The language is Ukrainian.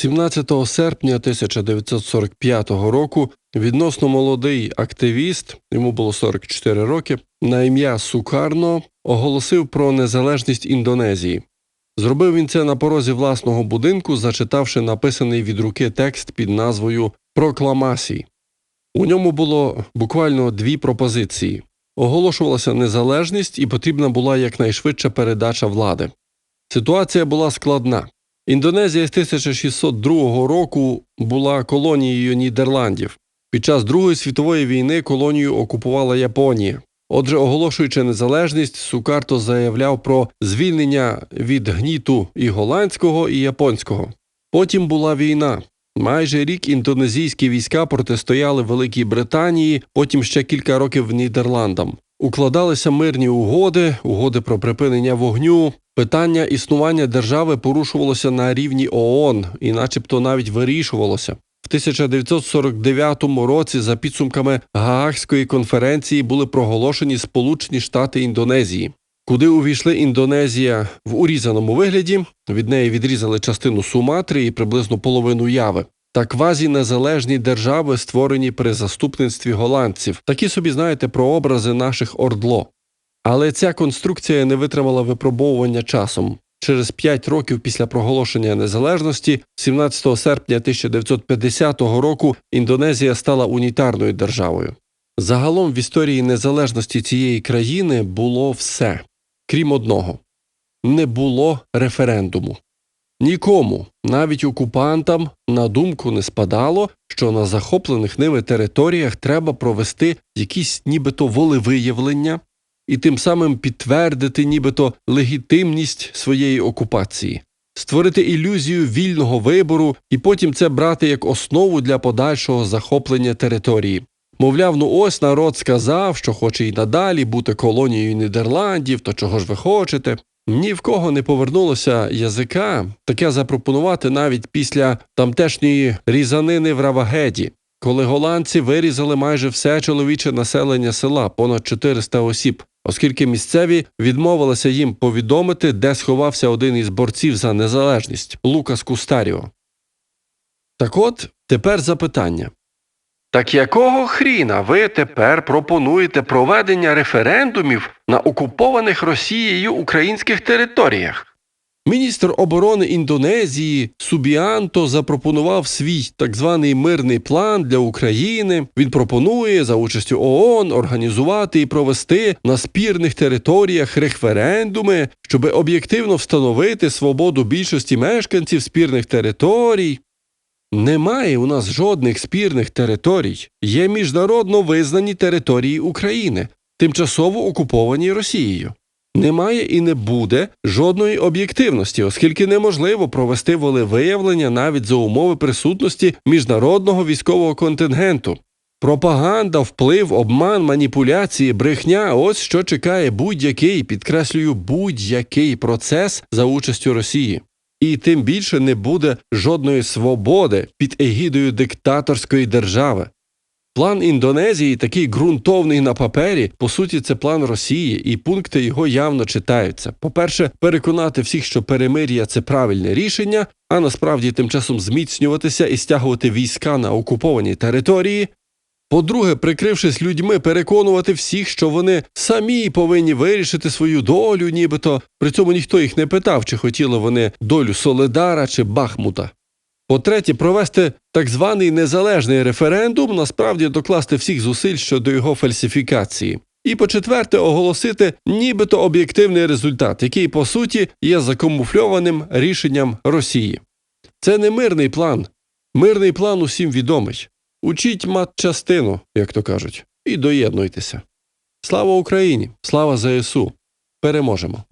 17 серпня 1945 року відносно молодий активіст, йому було 44 роки, на ім'я Сукарно оголосив про незалежність Індонезії. Зробив він це на порозі власного будинку, зачитавши написаний від руки текст під назвою Прокламасій. У ньому було буквально дві пропозиції: оголошувалася незалежність і потрібна була якнайшвидша передача влади. Ситуація була складна. Індонезія з 1602 року була колонією Нідерландів. Під час Другої світової війни колонію окупувала Японія. Отже, оголошуючи незалежність, Сукарто заявляв про звільнення від гніту і голландського, і японського. Потім була війна. Майже рік індонезійські війська протистояли Великій Британії, потім ще кілька років Нідерландам. Укладалися мирні угоди, угоди про припинення вогню. Питання існування держави порушувалося на рівні ООН і, начебто, навіть вирішувалося. В 1949 році, за підсумками Гаагської конференції, були проголошені Сполучені Штати Індонезії, куди увійшли Індонезія в урізаному вигляді. Від неї відрізали частину Суматри і приблизно половину Яви. Та квазі-незалежні держави, створені при заступництві голландців, такі собі знаєте прообрази наших ордло. Але ця конструкція не витримала випробовування часом. Через п'ять років після проголошення незалежності, 17 серпня 1950 року, Індонезія стала унітарною державою. Загалом в історії незалежності цієї країни було все, крім одного не було референдуму. Нікому, навіть окупантам, на думку не спадало, що на захоплених ними територіях треба провести якісь нібито волевиявлення і тим самим підтвердити нібито легітимність своєї окупації, створити ілюзію вільного вибору і потім це брати як основу для подальшого захоплення території. Мовляв, ну ось народ сказав, що хоче й надалі бути колонією Нідерландів, то чого ж ви хочете? Ні в кого не повернулося язика таке запропонувати навіть після тамтешньої різанини в Равагеді, коли голландці вирізали майже все чоловіче населення села, понад 400 осіб, оскільки місцеві відмовилися їм повідомити, де сховався один із борців за незалежність Лукас Кустаріо. Так от тепер запитання. Так якого хріна ви тепер пропонуєте проведення референдумів на окупованих Росією українських територіях? Міністр оборони Індонезії Субіанто запропонував свій так званий мирний план для України. Він пропонує за участю ООН організувати і провести на спірних територіях референдуми, щоб об'єктивно встановити свободу більшості мешканців спірних територій. Немає у нас жодних спірних територій. Є міжнародно визнані території України, тимчасово окуповані Росією. Немає і не буде жодної об'єктивності, оскільки неможливо провести волевиявлення навіть за умови присутності міжнародного військового контингенту. Пропаганда, вплив, обман, маніпуляції, брехня ось що чекає будь-який, підкреслюю, будь-який процес за участю Росії. І тим більше не буде жодної свободи під егідою диктаторської держави. План Індонезії такий ґрунтовний на папері, по суті, це план Росії, і пункти його явно читаються. По-перше, переконати всіх, що перемир'я це правильне рішення, а насправді тим часом зміцнюватися і стягувати війська на окуповані території. По-друге, прикрившись людьми, переконувати всіх, що вони самі повинні вирішити свою долю, нібито при цьому ніхто їх не питав, чи хотіли вони долю Соледара чи Бахмута. По-третє, провести так званий незалежний референдум, насправді докласти всіх зусиль щодо його фальсифікації. І по-четверте, оголосити нібито об'єктивний результат, який по суті є закамуфльованим рішенням Росії. Це не мирний план. Мирний план усім відомий. Учіть матчастину, як то кажуть, і доєднуйтеся. Слава Україні! Слава ЗСУ! Переможемо!